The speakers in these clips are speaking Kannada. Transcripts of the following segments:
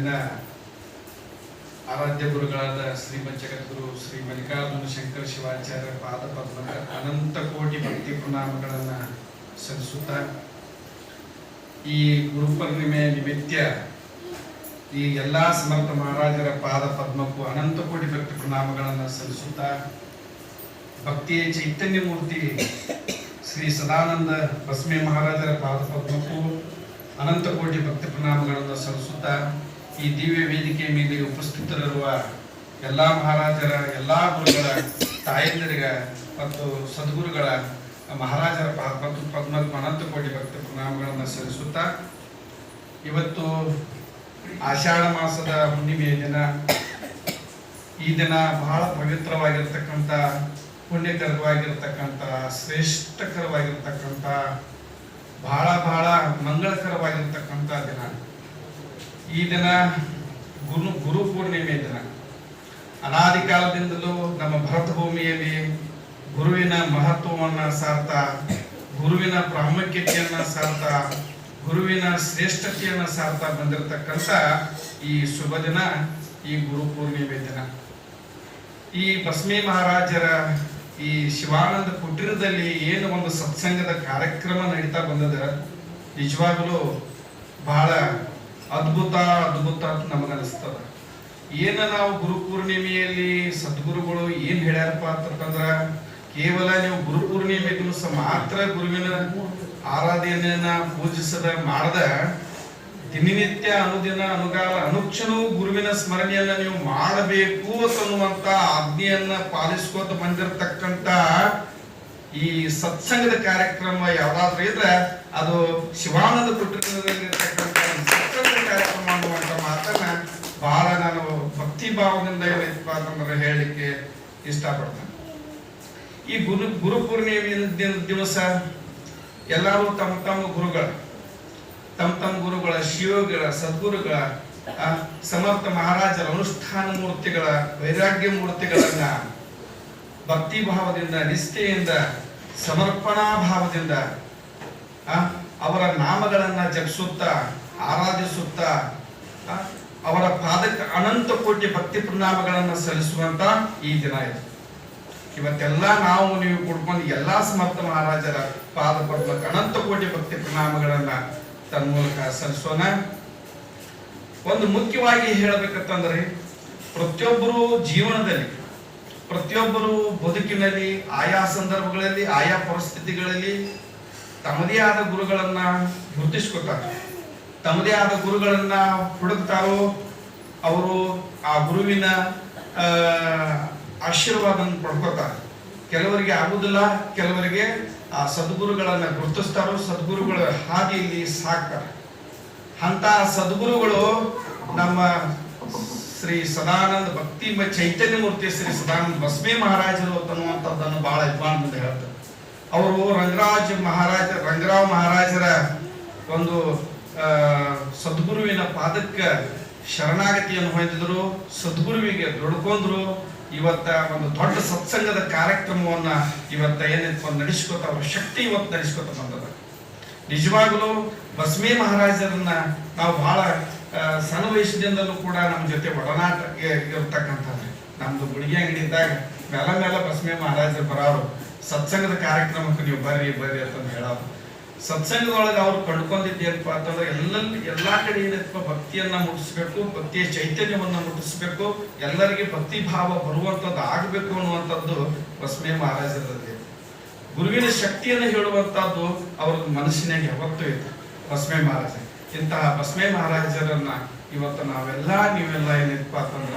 ನನ್ನ ಆರಾಧ್ಯ ಗುರುಗಳಾದ ಶ್ರೀಮದ್ ಜಗದ್ಗುರು ಶ್ರೀ ಮಲ್ಲಿಕಾರ್ಜುನ ಶಂಕರ ಶಿವಾಚಾರ್ಯ ಪಾದ ಪದ್ಮಕ ಅನಂತ ಕೋಟಿ ಭಕ್ತಿ ಪ್ರಣಾಮಗಳನ್ನು ಸಲ್ಲಿಸುತ್ತಾ, ಈ ಗುರುಪೂರ್ಣಿಮೆ ನಿಮಿತ್ತ ಈ ಎಲ್ಲಾ ಸಮರ್ಥ ಮಹಾರಾಜರ ಪಾದ ಪದ್ಮಕ್ಕೂ ಅನಂತ ಕೋಟಿ ಭಕ್ತಿ ಪ್ರಣಾಮಗಳನ್ನು ಸಲ್ಲಿಸುತ್ತಾ, ಭಕ್ತಿಯ ಚೈತನ್ಯ ಮೂರ್ತಿ ಶ್ರೀ ಸದಾನಂದ ಬಸ್ಮೆ ಮಹಾರಾಜರ ಪಾದ ಪದ್ಮಕ್ಕೂ ಅನಂತ ಕೋಟಿ ಭಕ್ತಿ ಪ್ರಣಾಮಗಳನ್ನು ಸಲ್ಲಿಸುತ್ತಾ ಈ ದಿವ್ಯ ವೇದಿಕೆ ಮೇಲೆ ಉಪಸ್ಥಿತರಿರುವ ಎಲ್ಲಾ ಮಹಾರಾಜರ, ಎಲ್ಲಾ ಗುರುಗಳ, ತಾಯಂದಿರಿಗ ಮತ್ತು ಸದ್ಗುರುಗಳ, ಮಹಾರಾಜರ ಮತ್ತು ಪದ್ಮತ್ಮ ಅನಂತ ಕೋಟಿ ಭಕ್ತ ಪ್ರಣಾಮಗಳನ್ನು ಸಲ್ಲಿಸುತ್ತಾ, ಇವತ್ತು ಆಷಾಢ ಮಾಸದ ಹುಣ್ಣಿಮೆಯ ದಿನ. ಈ ದಿನ ಬಹಳ ಪವಿತ್ರವಾಗಿರ್ತಕ್ಕಂಥ, ಪುಣ್ಯಕರವಾಗಿರ್ತಕ್ಕಂಥ, ಶ್ರೇಷ್ಠಕರವಾಗಿರ್ತಕ್ಕಂಥ, ಬಹಳ ಬಹಳ ಮಂಗಳಕರವಾಗಿರ್ತಕ್ಕಂಥ ದಿನ. ಈ ದಿನ ಗುರು ಗುರು ಪೂರ್ಣಿಮೆ ದಿನ. ಅನಾದಿ ಕಾಲದಿಂದಲೂ ನಮ್ಮ ಭರತ ಭೂಮಿಯಲ್ಲಿ ಗುರುವಿನ ಮಹತ್ವವನ್ನು ಸಾರ್ತಾ, ಗುರುವಿನ ಪ್ರಾಮುಖ್ಯತೆಯನ್ನು ಸಾರ್ತಾ, ಗುರುವಿನ ಶ್ರೇಷ್ಠತೆಯನ್ನು ಸಾರ್ತಾ ಬಂದಿರತಕ್ಕಂಥ ಈ ಶುಭ ದಿನ, ಈ ಗುರು ಪೂರ್ಣಿಮೆ ದಿನ. ಈ ಬಸ್ಮಿ ಮಹಾರಾಜರ ಈ ಶಿವಾನಂದ ಕುಟೀರದಲ್ಲಿ ಏನು ಒಂದು ಸತ್ಸಂಗದ ಕಾರ್ಯಕ್ರಮ ನಡೀತಾ ಬಂದದ, ನಿಜವಾಗಲೂ ಬಹಳ ಅದ್ಭುತ ಅದ್ಭುತ ಅಂತ ನಮಗನಿಸ್ತದ ಏನ ನಾವು ಗುರು ಪೂರ್ಣಿಮೆಯಲ್ಲಿ ಸದ್ಗುರುಗಳು ಏನ್ ಹೇಳ್ಯಾರಪ್ಪ ಅಂತಂದ್ರ ಕೇವಲ ನೀವು ಗುರು ಪೂರ್ಣಿಮೆ ದಿವಸ ಮಾತ್ರ ಗುರುವಿನ ಆರಾಧನೆಯನ್ನ ಪೂಜಿಸದ, ಮಾಡದ ದಿನನಿತ್ಯ ಅನುದಿನ ಅನುಗಾಲ ಅನುಕ್ಷಣ ಗುರುವಿನ ಸ್ಮರಣೆಯನ್ನ ನೀವು ಮಾಡಬೇಕು ಅನ್ನುವಂತ ಆಜ್ಞೆಯನ್ನ ಪಾಲಿಸ್ಕೋತ ಬಂದಿರತಕ್ಕಂತ ಈ ಸತ್ಸಂಗದ ಕಾರ್ಯಕ್ರಮ ಯಾವ್ದಾದ್ರು ಇದ್ರೆ ಅದು ಶಿವಾನಂದ ಕುಟುಂಬದಲ್ಲಿರ್ತಕ್ಕಂಥ ಬಹಳ ನಾನು ಭಕ್ತಿ ಭಾವದಿಂದ ಏನೈತಪ್ಪ ಅಂತಂದ್ರೆ ಹೇಳಲಿಕ್ಕೆ ಇಷ್ಟಪಡ್ತೇನೆ. ಈ ಗುರು ಗುರು ಪೂರ್ಣಿಮೆ ದಿವಸ ಎಲ್ಲರೂ ತಮ್ಮ ತಮ್ಮ ಗುರುಗಳ, ತಮ್ಮ ತಮ್ಮ ಗುರುಗಳ, ಶಿವಗಳ, ಸದ್ಗುರುಗಳ ಸಮರ್ಥ ಮಹಾರಾಜರ ಅನುಷ್ಠಾನ ಮೂರ್ತಿಗಳ, ವೈರಾಗ್ಯ ಮೂರ್ತಿಗಳನ್ನ ಭಕ್ತಿ ಭಾವದಿಂದ ನಿಷ್ಠೆಯಿಂದ ಸಮರ್ಪಣಾ ಭಾವದಿಂದ ಅವರ ನಾಮಗಳನ್ನ ಜಪಿಸುತ್ತಾ, ಆರಾಧಿಸುತ್ತಾ ಅವರ ಪಾದಕ್ಕೆ ಅನಂತ ಕೋಟಿ ಭಕ್ತಿ ಪ್ರಣಾಮಗಳನ್ನ ಸಲ್ಲಿಸುವಂತ ಈ ದಿನ ಇದು. ಇವತ್ತೆಲ್ಲ ನಾವು ನೀವು ಕುಡ್ಕೊಂಡು ಎಲ್ಲಾ ಸಮರ್ಥ ಮಹಾರಾಜರ ಪಾದ ಪದ್ಮಕ್ಕೆ ಅನಂತ ಕೋಟಿ ಭಕ್ತಿ ಪ್ರಣಾಮಗಳನ್ನ ತನ್ಮೂಲಕ ಸಲ್ಲಿಸೋಣ. ಒಂದು ಮುಖ್ಯವಾಗಿ ಹೇಳಬೇಕಂತಂದ್ರೆ, ಪ್ರತಿಯೊಬ್ಬರು ಜೀವನದಲ್ಲಿ, ಪ್ರತಿಯೊಬ್ಬರು ಬದುಕಿನಲ್ಲಿ, ಆಯಾ ಸಂದರ್ಭಗಳಲ್ಲಿ, ಆಯಾ ಪರಿಸ್ಥಿತಿಗಳಲ್ಲಿ ತಮ್ಮದೇ ಆದ ಗುರುಗಳನ್ನ ಗುರುತಿಸ್ಕೊತಾರೆ ತಮ್ಮದೇ ಆದ ಗುರುಗಳನ್ನ ಹುಡುಕ್ತಾರೋ ಅವರು ಆ ಗುರುವಿನ ಆಶೀರ್ವಾದವನ್ನು ಪಡ್ಕೋತಾರೆ. ಕೆಲವರಿಗೆ ಆಗುದಿಲ್ಲ, ಕೆಲವರಿಗೆ ಆ ಸದ್ಗುರುಗಳನ್ನ ಗುರುತಿಸ್ತಾರೋ ಸದ್ಗುರುಗಳ ಹಾದಿಯಲ್ಲಿ ಸಾಕ್ತಾರೆ. ಅಂತ ಸದ್ಗುರುಗಳು ನಮ್ಮ ಶ್ರೀ ಸದಾನಂದ ಭಕ್ತಿ ಮ- ಚೈತನ್ಯ ಮೂರ್ತಿ ಶ್ರೀ ಸದಾನಂದ ಬಸ್ಮಿ ಮಹಾರಾಜರು ಅನ್ನುವಂಥದ್ದನ್ನು ಬಹಳ ಅಭಿಮಾನದಿಂದ ಹೇಳ್ತಾರೆ. ಅವರು ರಂಗರಾಜ್ ಮಹಾರಾಜ, ರಂಗರಾವ್ ಮಹಾರಾಜರ ಒಂದು ಸದ್ಗುರುವಿನ ಪಾದಕ್ಕೆ ಶರಣಾಗತಿಯನ್ನು ಹೊಂದಿದ್ರು, ಸದ್ಗುರುವಿಗೆ ದೊಡ್ಕೊಂಡ್ರು. ಇವತ್ತ ಒಂದು ದೊಡ್ಡ ಸತ್ಸಂಗದ ಕಾರ್ಯಕ್ರಮವನ್ನ ಇವತ್ತ ಏನಿತ್ತು ನಡೆಸ್ಕೊತ, ಅವ್ರ ಶಕ್ತಿ ಇವತ್ತು ನಡೆಸ್ಕೊತ ಬಂದದ. ನಿಜವಾಗಲೂ ಬಸ್ಮಿ ಮಹಾರಾಜರನ್ನ ನಾವು ಬಹಳ ಸಣ್ಣ ವಯಸ್ಸಿನಿಂದಲೂ ಕೂಡ ನಮ್ಮ ಜೊತೆ ಒಡನಾಟ ಇರ್ತಕ್ಕಂಥ ಇರ್ತಕ್ಕಂಥದ್ದು ನಮ್ದು ಗುಳಿಗೆ ಅಂಗಡಿ ಇದ್ದಾಗ ಮೇಲೆ ಮೇಲೆ ಬಸ್ಮಿ ಮಹಾರಾಜರು ಬರೋರು. ಸತ್ಸಂಗದ ಕಾರ್ಯಕ್ರಮಕ್ಕೆ ನೀವು ಬರ್ರಿ ಬರ್ರಿ ಅಂತಂದು ಹೇಳೋರು ಸತ್ಸಂಗದೊಳಗೆ ಅವ್ರು ಕಂಡ್ಕೊಂಡಿದ್ದೇನಪ್ಪ ಅಂತಂದ್ರೆ ಎಲ್ಲ ಎಲ್ಲಾ ಕಡೆ ಏನಪ್ಪ, ಭಕ್ತಿಯನ್ನ ಮುಟ್ಟಿಸ್ಬೇಕು ಭಕ್ತಿಯ ಚೈತನ್ಯವನ್ನ ಮುಟ್ಟಿಸ್ಬೇಕು ಎಲ್ಲರಿಗೆ ಭಕ್ತಿ ಭಾವ ಬರುವಂತದ್ದು ಆಗಬೇಕು ಅನ್ನುವಂಥದ್ದು ಬಸ್ಮೇ ಮಹಾರಾಜರಲ್ಲಿ ಗುರುವಿನ ಶಕ್ತಿಯನ್ನು ಹೇಳುವಂತಹದ್ದು ಅವ್ರ ಮನಸ್ಸಿನಾಗ ಯಾವತ್ತೂ ಇತ್ತು ಬಸ್ಮೆ ಮಹಾರಾಜ. ಇಂತಹ ಬಸ್ಮೆ ಮಹಾರಾಜರನ್ನ ಇವತ್ತು ನಾವೆಲ್ಲ, ನೀವೆಲ್ಲ ಏನಪ್ಪ ಅಂತಂದ್ರ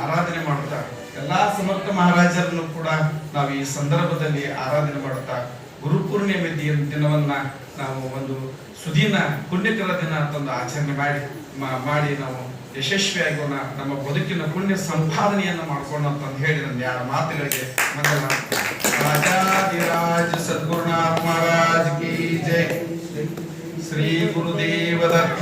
ಆರಾಧನೆ ಮಾಡುತ್ತಾ, ಎಲ್ಲಾ ಸಮರ್ಥ ಮಹಾರಾಜರನ್ನು ಕೂಡ ನಾವು ಈ ಸಂದರ್ಭದಲ್ಲಿ ಆರಾಧನೆ ಮಾಡುತ್ತಾ ಗುರು ಪೂರ್ಣಿಮೆ ದಿ- ದಿನವನ್ನ ನಾವು ಒಂದು ಸುದಿನ ಪುಣ್ಯಕರ ದಿನ ಅಂತಂದು ಆಚರಣೆ ಮಾಡಿ ಮಾಡಿ ನಾವು ಯಶಸ್ವಿಯಾಗೋಣ ನಮ್ಮ ಬದುಕಿನ ಪುಣ್ಯ ಸಂಪಾದನೆಯನ್ನ ಮಾಡ್ಕೊಂಡಂತ ಅಂತಂದು ಹೇಳಿ ನನ್ನ ಯಾರ ಮಾತುಗಳಿಗೆ ಮೊದಲ ರಾಜಾದಿರಾಜ ಸದ್ಗುರುನಾಥ ಮಹಾರಾಜ್ ಕಿ ಜೈ. ಶ್ರೀ ಗುರುದೇವ ದತ್ತ